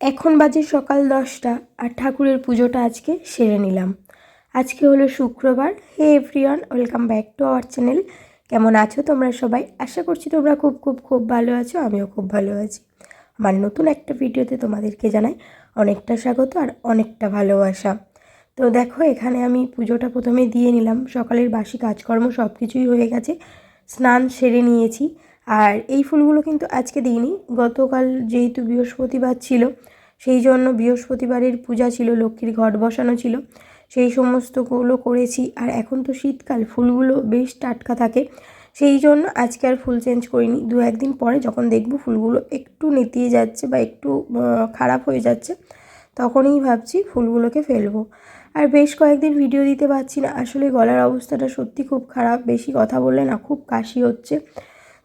এখন বাজে সকাল দশটা আর ঠাকুরের পুজোটা আজকে সেরে নিলাম। আজকে হলো শুক্রবার। Hey everyone, welcome back to our channel. কেমন আছো তোমরা সবাই? আশা করছি তোমরা খুব খুব খুব ভালো আছো। আমিও খুব ভালো আছি। আমার নতুন একটা ভিডিওতে তোমাদেরকে জানাই অনেকটা স্বাগত আর অনেকটা ভালোবাসা। তো দেখো, এখানে আমি পুজোটা প্রথমে দিয়ে নিলাম। সকালের বাসি কাজকর্ম সব কিছুই হয়ে গেছে। স্নান সেরে নিয়েছি। আর এই ফুলগুলো কিন্তু আজকে দিইনি। গতকাল যেহেতু বৃহস্পতিবার ছিল, সেই জন্য বৃহস্পতিবারের পূজা ছিল, লক্ষ্মীর ঘট বসানো ছিল। সেই সমস্তগুলো করেছি আর এখন তো শীতকাল, ফুলগুলো বেশ টাটকা থাকে। সেই জন্য আজকে আর ফুল চেঞ্জ করিনি। দু একদিন পরে যখন দেখব ফুলগুলো একটু নেতিয়ে যাচ্ছে বা একটু খারাপ হয়ে যাচ্ছে, তখনই ভাবছি ফুলগুলোকে ফেলব। আর বেশ কয়েকদিন ভিডিও দিতে পারছি না। আসলে গলার অবস্থাটা সত্যি খুব খারাপ। বেশি কথা বললে না, খুব কাশি হচ্ছে।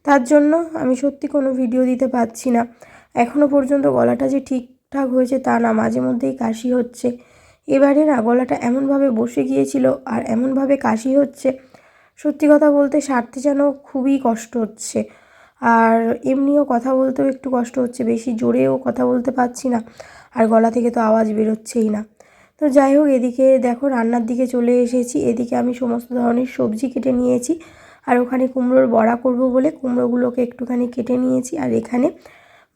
তার জন্য আমি সত্যি কোনো ভিডিও দিতে পারছি না। এখনও পর্যন্ত গলাটা যে ঠিকঠাক হয়েছে তা না, মাঝে মধ্যেই কাশি হচ্ছে। এবারে না, গলাটা এমনভাবে বসে গিয়েছিল আর এমনভাবে কাশি হচ্ছে, সত্যি কথা বলতে সারতে যেন খুবই কষ্ট হচ্ছে। আর এমনিও কথা বলতেও একটু কষ্ট হচ্ছে, বেশি জোরেও কথা বলতে পারছি না আর গলা থেকে তো আওয়াজ বেরোচ্ছেই না। তো যাই হোক, এদিকে দেখো রান্নার দিকে চলে এসেছি। এদিকে আমি সমস্ত ধরনের সবজি কেটে নিয়েছি। আর ওখানে কুমড়োর বড়া করব বলে কুমড়োগুলোকে একটুখানি কেটে নিয়েছি আর এখানে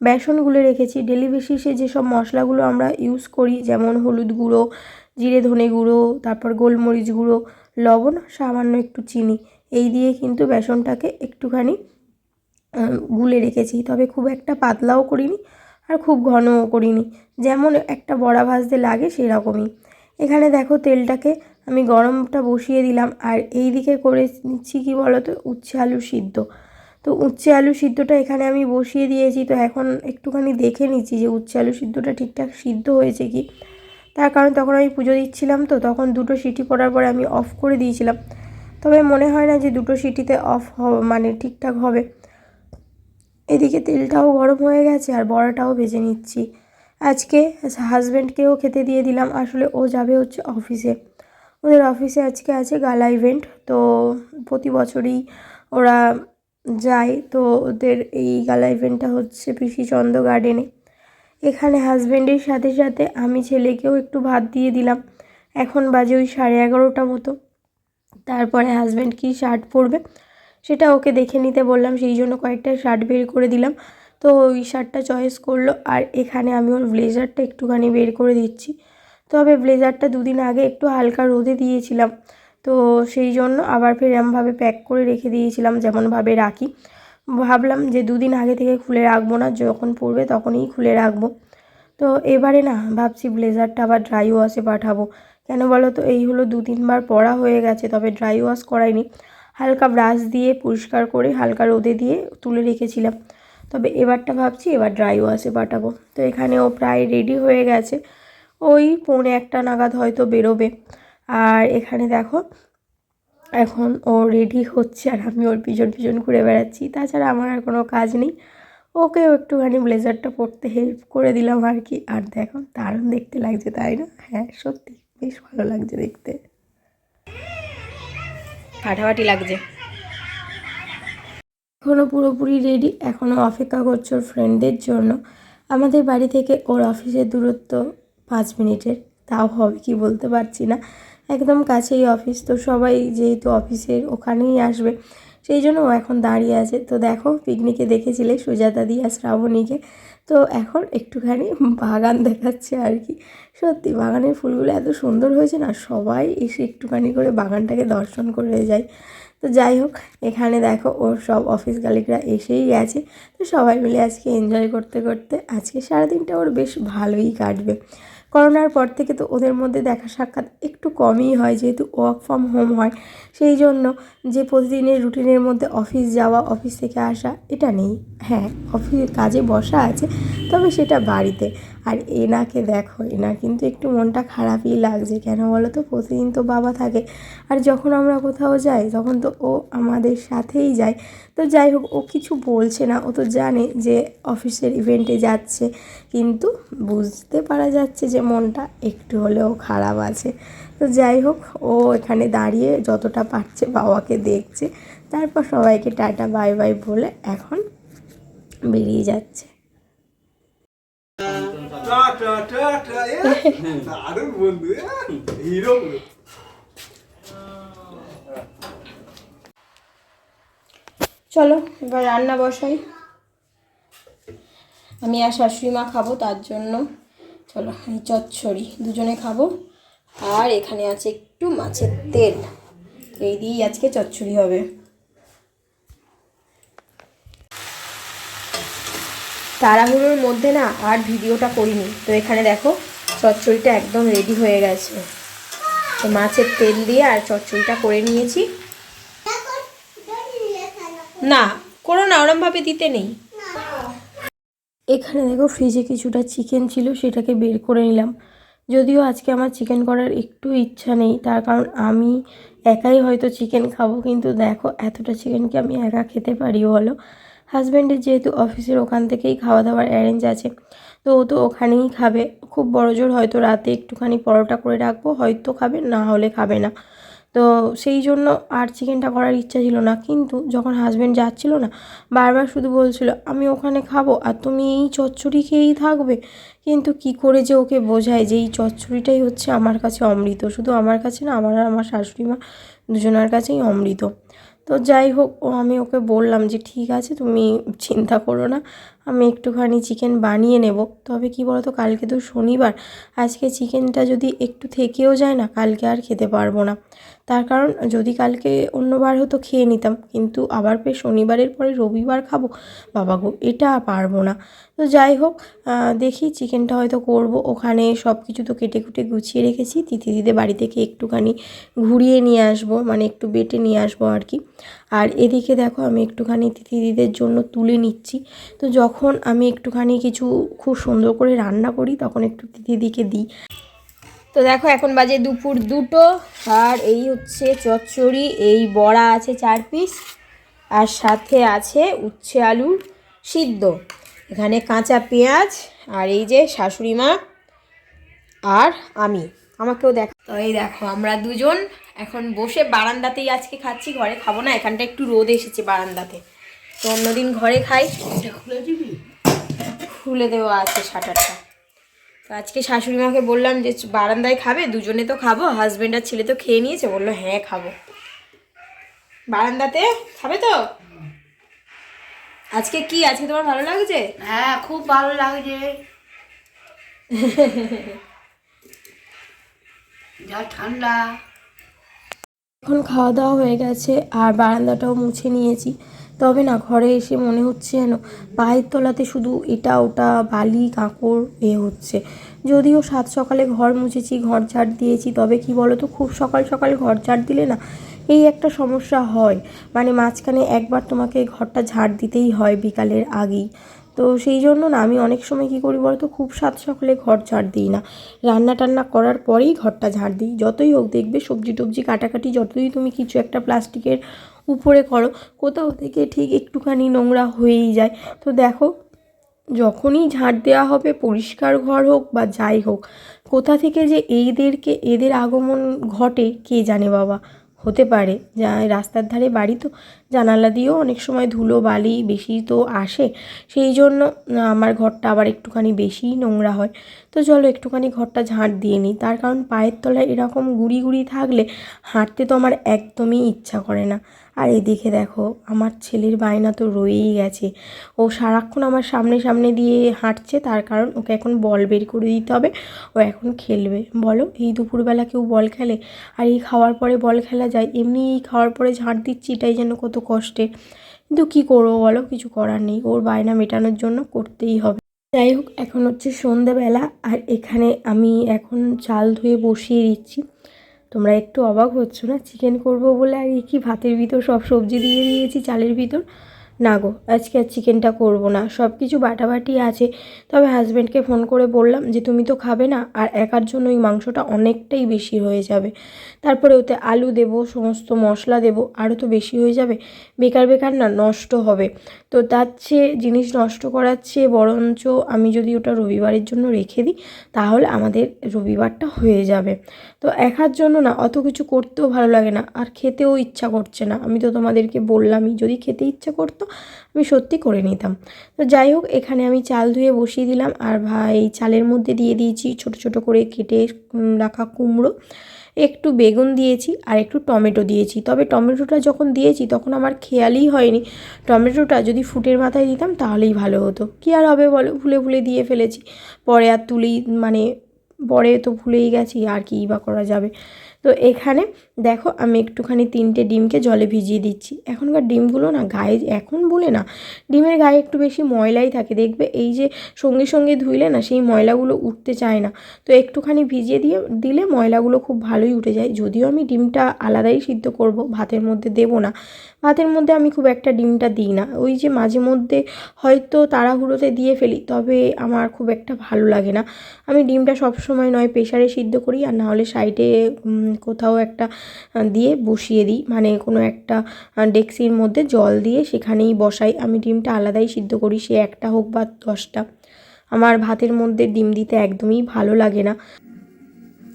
বেসনগুলো রেখেছি। ডেলি বেসিসে যেসব মশলাগুলো আমরা ইউজ করি, যেমন হলুদ গুঁড়ো, জিরে ধনে গুঁড়ো, তারপর গোলমরিচ গুঁড়ো, লবণ, সামান্য একটু চিনি, এই দিয়ে কিন্তু বেসনটাকে একটুখানি গুলে রেখেছি। তবে খুব একটা পাতলাও করিনি আর খুব ঘনও করিনি। যেমন একটা বড়া ভাজতে লাগে সেরকমই। এখানে দেখো তেলটাকে আমি গরমটা বসিয়ে দিলাম আর এই দিকে করে নিচ্ছি কী বলো তো উচ্ছে আলু সিদ্ধ। তো উচ্ছে আলু সিদ্ধটা এখানে আমি বসিয়ে দিয়েছি। তো এখন একটুখানি দেখে নিচ্ছি যে উচ্ছে আলু সিদ্ধটা ঠিকঠাক সিদ্ধ হয়েছে কি। তার কারণ তখন আমি পুজো দিচ্ছিলাম তো তখন দুটো সিটি পড়ার পরে আমি অফ করে দিয়েছিলাম। তবে মনে হয় না যে দুটো সিটিতে অফ হ মানে ঠিকঠাক হবে। এদিকে তেলটাও গরম হয়ে গেছে আর বড়াটাও ভেজে নিচ্ছি। আজকে হাজব্যান্ডকেও খেতে দিয়ে দিলাম। আসলে ও যাবে হচ্ছে অফিসে ওদের অফিসে আজকে আছে গালা ইভেন্ট তো প্রতি বছরই ওরা যায়। তো ওদের এই গালা ইভেন্টটা হচ্ছে পিসিচন্দ গার্ডেনে এখানে হাজব্যান্ডের সাথে সাথে আমি ছেলেকেও একটু ভাত দিয়ে দিলাম। এখন বাজে ওই সাড়ে এগারোটা মতো। তারপরে হাজব্যান্ড কি শার্ট পরবে সেটা ওকে দেখে নিতে বললাম, সেই জন্য কয়েকটা শার্ট বের করে দিলাম। তো ওই শার্টটা চয়েস করল, আর এখানে আমি ওর ব্লেজারটা একটুখানি বের করে দিচ্ছি। তবে ব্লেজারটা দুদিন আগে একটু হালকা রোদে দিয়েছিলাম। তো সেই জন্য আবার ফের এমনভাবে প্যাক করে রেখে দিয়েছিলাম, যেমনভাবে রাখি। ভাবলাম যে দুদিন আগে থেকে খুলে রাখব না, যখন পড়বে তখনই খুলে রাখব। তো এবারে না, ভাবছি ব্লেজারটা আবার ড্রাই ওয়াশে পাঠাবো। কেন বলো তো, এই হলো দু তিনবার পরা হয়ে গেছে, তবে ড্রাই ওয়াশ করাইনি। হালকা ব্রাশ দিয়ে পরিষ্কার করে হালকা রোদে দিয়ে তুলে রেখেছিলাম। তবে এবারটা ভাবছি এবার ড্রাই ওয়াশে পাঠাবো। তো এখানেও প্রায় রেডি হয়ে গেছে। ওই পৌনে একটা নাগাদ হয়তো বেরোবে। আর এখানে দেখো এখন ও রেডি হচ্ছে আর আমি ওর পিছন পিছন ঘুরে বেড়াচ্ছি। তাছাড়া আমার আর কোনো কাজ নেই। ওকেও একটুখানি ব্লেজারটা পরতে হেল্প করে দিলাম আর কি। আর দেখো দারুণ দেখতে লাগছে তাই না? হ্যাঁ সত্যি বেশ ভালো লাগছে দেখতে। ফাটাফাটি লাগছে। এখনও পুরোপুরি রেডি এখনও অপেক্ষা করছে ওর ফ্রেন্ডদের জন্য। আমাদের বাড়ি থেকে ওর অফিসের দূরত্ব পাঁচ মিনিটের। তাও হবে কি বলতে পারছি না। একদম কাছেই অফিস তো সবাই যেহেতু অফিসের ওখানেই আসবে, সেই জন্য ও এখন দাঁড়িয়ে আছে। তো দেখো, পিকনিকে দেখেছিলে সুজাতা দি আর শ্রাবণীকে। তো এখন একটুখানি বাগান দেখাচ্ছে আর কি। সত্যি, বাগানের ফুলগুলো এত সুন্দর হয়েছে না, সবাই এসে একটুখানি করে বাগানটাকে দর্শন করে যায়। তো যাই হোক, এখানে দেখো, ওর সব অফিস গালিকরা এসেই গেছে। তো সবাই মিলে আজকে এনজয় করতে করতে, আজকে সারাদিনটা ওর বেশ ভালোই কাটবে। করোনার পর থেকে তো ওদের মধ্যে দেখা সাক্ষাৎ একটু কমই হয়, যেহেতু ওয়ার্ক ফ্রম হোম হয়। সেই জন্য যে প্রতিদিনের রুটিনের মধ্যে অফিস যাওয়া অফিস থেকে আসা, এটা নেই। হ্যাঁ অফিস কাজে বসা আছে, তবে সেটা বাড়িতে। আর এনাকে দেখো, এনার কিন্তু একটু মনটা খারাপই লাগছে। কেন বলো তো? প্রতিদিন তো বাবা থাকে। আর যখন আমরা কোথাও যাই, তখন তো ও আমাদের সাথেই যায়। তো যাই হোক, ও কিছু বলছে না। ও তো জানে যে অফিসের ইভেন্টে যাচ্ছে। কিন্তু বুঝতে পারা যাচ্ছে যে মনটা একটু হলেও খারাপ আছে। তো যাই হোক, ও এখানে দাঁড়িয়ে যতটা পারছে বাবাকে দেখছে। তারপর সবাইকে টাটা, বাই বাই বলে এখন বেরিয়ে যাচ্ছে। টাটা টাটা বন্ধু হিরো চলো, এবার রান্না বসাই। আমি আর শাশুড়ি মা খাব, তার জন্য চলো, এই চচ্চড়ি দুজনে খাব। আর এখানে আছে একটু মাছের তেল। এই দিয়েই আজকে চচ্চড়ি হবে। তাড়াহুড়োর মধ্যে না আর ভিডিওটা করিনি। তো এখানে দেখো, চচ্চড়িটা একদম রেডি হয়ে গেছে। তো মাছের তেল দিয়ে আর চচ্চড়িটা করে নিয়েছি। না, করো না, ওরমভাবে দিতে নেই। এখানে দেখো ফ্রিজে কিছুটা চিকেন ছিল, সেটাকে বের করে নিলাম। যদিও আজকে আমার চিকেন করার একটু ইচ্ছা নেই, তার কারণ আমি একাই হয়তো চিকেন খাব, কিন্তু দেখো এতটা চিকেন কি আমি একা খেতে পারি বলো? হাজব্যান্ডের যেহেতু অফিসের ওখান থেকেই খাওয়া দাওয়ার অ্যারেঞ্জ আছে, তো ও তো ওখানেই খাবে। খুব বড় জোর হয়তো রাতে একটুখানি পরোটা করে রাখব, হয়তো খাবে, না হলে খাবে না। তো সেই জন্য আর চিকেনটা করার ইচ্ছা ছিল না। কিন্তু যখন হাজব্যান্ড যাচ্ছিল না, বারবার শুধু বলছিল, আমি ওখানে খাব আর তুমি এই চচ্চড়ি খেয়েই থাকবে। কিন্তু কি করে যে ওকে বোঝায় যে এই চচ্চড়িটাই হচ্ছে আমার কাছে অমৃত। শুধু আমার কাছে না, আমার আর আমার শাশুড়ি মা দুজনের কাছেই অমৃত। তো যাই হোক আমি ওকে বললাম যে, ঠিক আছে, তুমি চিন্তা করো না। আমি একটুখানি চিকেন বানিয়ে নেব। তবে কি বলতো, কালকে তো শনিবার। আজকে চিকেনটা যদি একটু থেকেও যায় না, কালকে আর খেতে পারব না। তার কারণ, যদি কালকে অন্যবার হতো, খেয়ে নিতাম। কিন্তু আবার ফের শনিবারের পরে রবিবার খাব, বাবা গো, এটা পারব না। তো যাই হোক দেখি চিকেনটা হয়তো করব। ওখানে সব কিছু তো কেটে কুটে গুছিয়ে রেখেছি। তিথি দিদে বাড়ি থেকে একটুখানি ঘুরিয়ে নিয়ে আসব মানে একটু বেটে নিয়ে আসব আর কি। আর এদিকে দেখো আমি একটুখানি দিদিদের জন্য তুলে নিচ্ছি। তো যখন আমি একটুখানি কিছু খুব সুন্দর করে রান্না করি, তখন একটু দিদিকে দিই। তো দেখো এখন বাজে দুপুর দুটো, আর এই হচ্ছে চচ্চড়ি, এই বড়া আছে চার পিস, আর সাথে আছে উচ্ছে আলুর সিদ্ধ। এখানে কাঁচা পেঁয়াজ, আর এই যে শাশুড়ি মা, আর আমি। আমাকেও দেখ। তো এই দেখো আমরা দুজন এখন বসে বারান্দাতেই আজকে খাচ্ছি ঘরে খাব না এখানটা একটু রোদ এসেছে বারান্দাতে। তো অন্যদিন ঘরে খাই। খুলে দিবি? খুলে দেওয়া আছে শাটারটা। তো আজকে শাশুড়ি মাকে বললাম যে বারান্দায় খাবে দুজনে তো খাব হাজব্যান্ড আর ছেলে তো খেয়ে নিয়েছে বলল হ্যাঁ খাব। বারান্দাতে খাবে তো? আজকে কি আজকে তোমার ভালো লাগছে? হ্যাঁ খুব ভালো লাগছে। যা ঠান্ডা। এখন খাওয়া দাওয়া হয়ে গেছে, আর বারান্দাটাও মুছে নিয়েছি। তবে না, ঘরে এসে মনে হচ্ছে যেন পায়ের তলাতে শুধু এটা, ওটা, বালি, কাঁকড় এ হচ্ছে। যদিও সাত সকালে ঘর মুছেছি, ঘর ঝাড় দিয়েছি, তবে কি বলো তো খুব সকাল সকাল ঘর ঝাড় দিলে না এই একটা সমস্যা হয়। মানে মাঝখানে একবার তোমাকে ঘরটা ঝাড় দিতেই হয় বিকালের আগেই। তো সেই জন্য না আমি অনেক সময় কী করি বলতো, খুব সাত সকালে ঘর ঝাড় দিই না। রান্না টান্না করার পরেই ঘরটা ঝাড় দিই, যতই হোক দেখবে সবজি টবজি কাটাকাটি যতই তুমি কিছু একটা প্লাস্টিকের উপরে করো, কোথাও থেকে ঠিক একটুখানি নোংরা হয়েই যায়। তো দেখো, যখনই ঝাঁট দেওয়া হবে পরিষ্কার ঘর হোক বা যাই হোক, কোথা থেকে যে এইদেরকে এদের আগমন ঘটে কে জানে বাবা। হতে পারে। যা রাস্তার ধারে বাড়ি তো জানালা দিয়েও অনেক সময় ধুলো, বালি বেশি তো আসে। সেই জন্য আমার ঘরটা আবার একটুখানি বেশিই নোংরা হয়। তো চলো একটুখানি ঘরটা ঝাঁট দিয়ে নিই। তার কারণ পায়ের তলায় এরকম গুড়ি গুড়ি থাকলে হাঁটতে তো আমার একদমই ইচ্ছা করে না। আর এদিকে দেখো, আমার ছেলের বায়না তো রয়েই গেছে। ও সারাক্ষণ আমার সামনে সামনে দিয়ে হাঁটছে, তার কারণ ওকে এখন বল বের করে দিতে হবে, ও এখন খেলবে। বলো, এই দুপুরবেলা কেউ বল খেলে? আর এই খাওয়ার পরে বল খেলা যায়, এমনি এই খাওয়ার পরে ঝাঁট দিচ্ছি, এটাই যেন কত কষ্টের কিন্তু কী করব বলো, কিছু করার নেই, ওর বায়না মেটানোর জন্য করতেই হবে। যাই হোক, এখন হচ্ছে সন্ধেবেলা আর এখানে আমি এখন চাল ধুয়ে বসিয়ে দিচ্ছি। তোমরা একটু অবাক হচ্ছ না? চিকেন করব বলে আর কি ভাতের ভিতর সব সবজি দিয়ে দিয়েছি, চালের ভিতর? না গো, আজকে আর চিকেনটা করব না। সব কিছু বাটাবাটি আছে। তবে হাজব্যান্ডকে ফোন করে বললাম যে, তুমি তো খাবে না, আর একার জন্য ওই মাংসটা অনেকটাই বেশি হয়ে যাবে। তারপরে ওতে আলু দেব, সমস্ত মশলা দেব, আরও তো বেশি হয়ে যাবে। বেকার বেকার না, নষ্ট হবে। তো তার চেয়ে জিনিস নষ্ট করার চেয়ে বরঞ্চ আমি যদি ওটা রবিবারের জন্য রেখে দিই, তাহলে আমাদের রবিবারটা হয়ে যাবে। তো একার জন্য না, অত কিছু করতেও ভালো লাগে না। আর খেতেও ইচ্ছা করছে না। আমি তো তোমাদেরকে বললামই, যদি খেতে ইচ্ছা করতো আমি সত্যি করে নিতাম। তো যাই হোক, এখানে আমি চাল ধুয়ে বসিয়ে দিলাম। আর ভাই, চালের মধ্যে দিয়ে দিয়েছি ছোট ছোট করে কেটে রাখা কুমড়ো। একটু বেগুন দিয়েছি আর একটু টমেটো দিয়েছি। তবে টমেটোটা যখন দিয়েছি, তখন আমার খেয়ালই হয়নি। টমেটোটা যদি ফুটের মাথায় দিতাম, তাহলেই ভালো হতো। কী আর হবে বলো? ভুলে ভুলে দিয়ে ফেলেছি। পরে আর তুলি মানে পরে তো ভুলেই গেছি, আর কী বা করা যাবে। তো এখানে দেখো আমি একটুখানি তিনটে ডিমকে জলে ভিজিয়ে দিচ্ছি। এখনকার ডিমগুলো না গায়ে, এখন বলে না, ডিমের গায়ে একটু বেশি ময়লাই থাকে। দেখবে এই যে সঙ্গে সঙ্গে ধুইলে না সেই ময়লাগুলো উঠতে চায় না। তো একটুখানি ভিজিয়ে দিয়ে, দিলে ময়লাগুলো খুব ভালোই উঠে যায়। যদিও আমি ডিমটা আলাদাই সিদ্ধ করব, ভাতের মধ্যে দেবো না। ভাতের মধ্যে আমি খুব একটা ডিমটা দিই না। ওই যে মাঝে মধ্যে হয়তো তাড়াহুড়োতে দিয়ে ফেলি, তবে আমার খুব একটা ভালো লাগে না। আমি ডিমটা সব সময় নয় প্রেশারে সিদ্ধ করি, আর না হলে সাইডে কোথাও একটা দিয়ে বসিয়ে দিই। মানে কোনো একটা ডেক্সির মধ্যে জল দিয়ে সেখানেই বসাই। আমি ডিমটা আলাদাই সিদ্ধ করি সে একটা হোক বা দশটা। আমার ভাতের মধ্যে ডিম দিতে একদমই ভালো লাগে না।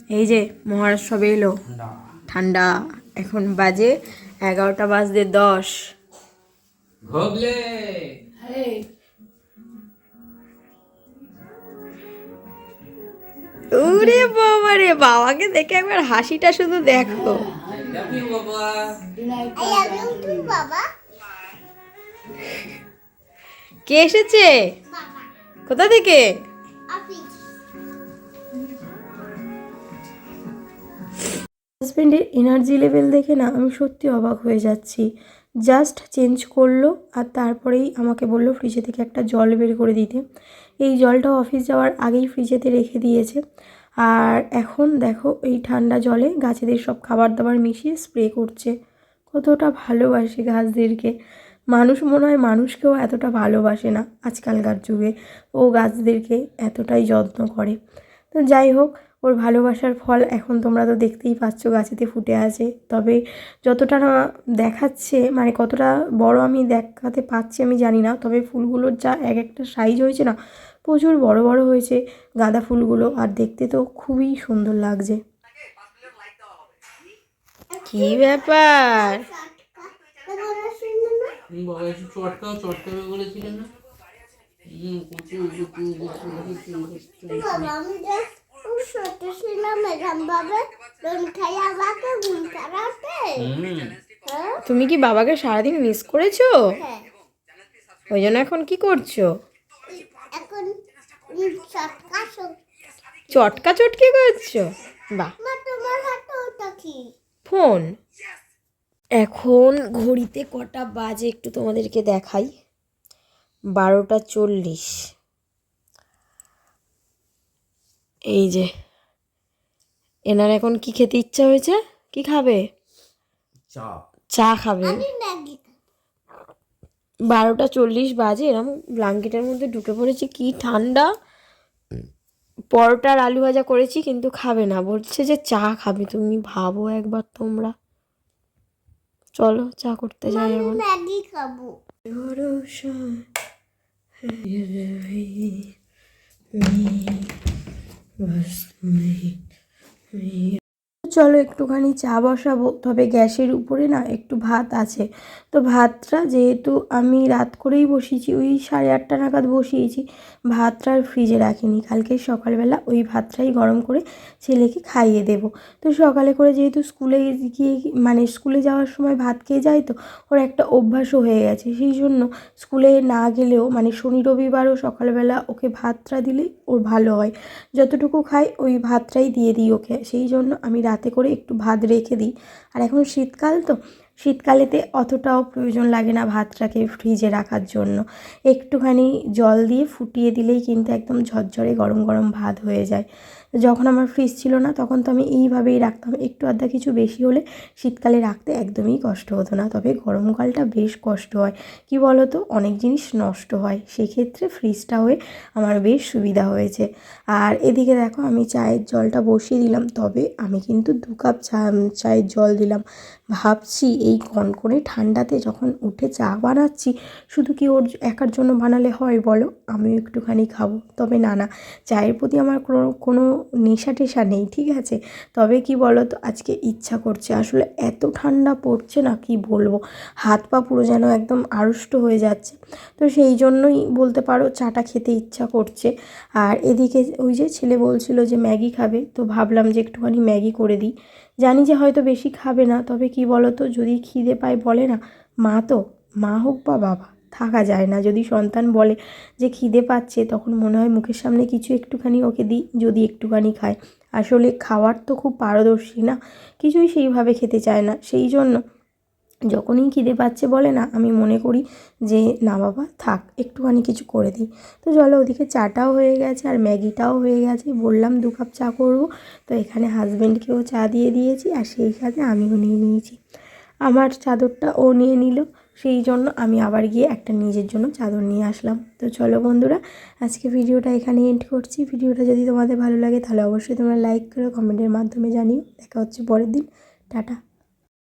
এই যে মহারাজ সবে এলো। ঠান্ডা। এখন বাজে এগারোটা বাজতে দশ। ওরে বাবা রে, বাবাকে দেখে একবার হাসিটা শুধু দেখো। কে এসেছে? কোথা থেকে? হাজব্যান্ডের এনার্জি লেভেল দেখে না আমি সত্যি অবাক হয়ে যাচ্ছি। জাস্ট চেঞ্জ করল আর তারপরেই আমাকে বলল ফ্রিজে থেকে একটা জল বের করে দিতে। এই জলটা অফিস যাওয়ার আগেই ফ্রিজেতে রেখে দিয়েছে। আর এখন দেখো এই ঠান্ডা জলে গাছেদের সব খাবার দাবার মিশিয়ে স্প্রে করছে। কতটা ভালোবাসে গাছদেরকে। মানুষ মনে হয় মানুষকেও এতটা ভালোবাসে না আজকালকার যুগে। ও গাছদেরকে এতটাই যত্ন করে। তো যাই হোক ওর ভালোবাসার ফল এখন তোমরা তো দেখতেই পাচ্ছ গাছেতে ফুটে আছে। তবে যতটা না দেখাচ্ছে মানে কতটা বড় আমি দেখাতে পাচ্ছি আমি জানি না, তবে ফুলগুলোর যা এক একটা সাইজ হয়েছে না, প্রচুর বড় বড় হয়েছে গাঁদা ফুলগুলো, আর দেখতে তো খুবই সুন্দর লাগছে। কি ব্যাপার? না? ছোট ছিলাম এরকম ভাবে খাই আমাকে ঘুম তুমি কি বাবাকে সারাদিন মিস করেছ? হ্যাঁ। ওই জন্য এখন কি করছ? এখন চটকা চটকা চটকি করছ? বাহ। ফোন। এখন ঘড়িতে কটা বাজে একটু তোমাদেরকে দেখাই। বারোটা চল্লিশ। এই যে। এনার এখন কি খেতে ইচ্ছা হয়েছে? কি খাবে? চা। চা খাবে। বারোটা চল্লিশ বাজে এরম ব্ল্যাঙ্কেটের মধ্যে ঢুকে পড়েছি কি ঠান্ডা। পরোটা আর আলু ভাজা করেছি কিন্তু খাবে না। বলছে যে চা খাবে তুমি ভাবো একবার তোমরা। চলো চা করতে যাই আমি এখন। ম্যাগি খাব। 没音 চলো একটুখানি চা বসাবো। তবে গ্যাসের উপরে না একটু ভাত আছে। তো ভাতটা যেহেতু আমি রাত করেই বসিয়েছি, ওই সাড়ে আটটা নাগাদ বসিয়েছি, ভাতটা আর ফ্রিজে রাখিনি। কালকে সকালবেলা ওই ভাতটাই গরম করে ছেলেকে খাইয়ে দেবো। তো সকালে করে যেহেতু স্কুলে গিয়ে মানে স্কুলে যাওয়ার সময় ভাত খেয়ে যায় তো, ওর একটা অভ্যাসও হয়ে গেছে। সেই জন্য স্কুলে না গেলেও মানে শনি, রবিবারও সকালবেলা ওকে ভাতটা দিলেই ওর ভালো হয়। যতটুকু খাই ওই ভাতটাই দিয়ে দিই ওকে। সেই জন্য আমি রাতে করে একটু ভাত রেখে দিই। আর এখন শীতকাল তো, শীতকালেতে অতটাও প্রয়োজন লাগে না ভাতটাকে ফ্রিজে রাখার জন্য। একটুখানি জল দিয়ে ফুটিয়ে দিলেই কিন্তু একদম ঝরঝরে গরম গরম ভাত হয়ে যায়। যখন আমার ফ্রিজ ছিল না, তখন তো আমি এইভাবেই রাখতাম। একটু আধা কিছু বেশি হলে শীতকালে রাখতে একদমই কষ্ট হতো না। তবে গরমকালটা বেশ কষ্ট হয়। কি তো অনেক জিনিস নষ্ট হয়। সেক্ষেত্রে ফ্রিজটা হয়ে আমার বেশ সুবিধা হয়েছে। আর এদিকে দেখো, আমি চায়ের জলটা বসিয়ে দিলাম। তবে আমি কিন্তু দু কাপ চা চায়ের জল দিলাম। ভাবছি এই কনকনে ঠান্ডাতে যখন উঠে চা বানাচ্ছি, শুধু কি ওর একার জন্য বানালে হয় বলো? আমিও একটুখানি খাব। তবে না না, চায়ের প্রতি আমার কোনো নেশা টেশা নেই, ঠিক আছে? তবে কি বলো তো আজকে ইচ্ছা করছে। আসলে এত ঠান্ডা পড়ছে না, কি বলব? হাত পা পুরো যেন একদম আড়ষ্ট হয়ে যাচ্ছে। তো সেই জন্যই বলতে পারো, চাটা খেতে ইচ্ছা করছে। আর এদিকে ওই যে ছেলে বলছিল যে ম্যাগি খাবে, তো ভাবলাম যে একটুখানি ম্যাগি করে দিই। জানি যে হয়তো বেশি খাবে না, তবে কি বলো তো যদি খিদে পায় বলে না, মা তো, মা হোক বা বাবা। থাকা যায় না। যদি সন্তান বলে যে খিদে পাচ্ছে, তখন মনে হয় মুখের সামনে কিছু একটুখানি ওকে দিই, যদি একটুখানি খায়। আসলে খাওয়ার তো খুব পারদর্শী না, কিছুই সেইভাবে খেতে চায় না। সেই জন্য যখনই খিদে পাচ্ছে বলে না, আমি মনে করি যে না বাবা, থাক, একটুখানি কিছু করে দিই। তো চলো ওদিকে চাটাও হয়ে গেছে আর ম্যাগিটাও হয়ে গেছে। বললাম দু কাপ চা করব। তো এখানে হাজব্যান্ডকেও চা দিয়ে দিয়েছি আর সেই সাথে আমিও নিয়ে নিয়েছি। আমার চাদরটা ও নিয়ে নিল। সেই জন্য আমি আবার গিয়ে একটা নিজের জন্য চাদর নিয়ে আসলাম। তো চলো বন্ধুরা, আজকে ভিডিওটা এখানে এন্ড করছি। ভিডিওটা যদি তোমাদের ভালো লাগে তাহলে অবশ্যই তোমরা লাইক করো কমেন্টের মাধ্যমে জানিও। দেখা হচ্ছে পরের দিন। টাটা।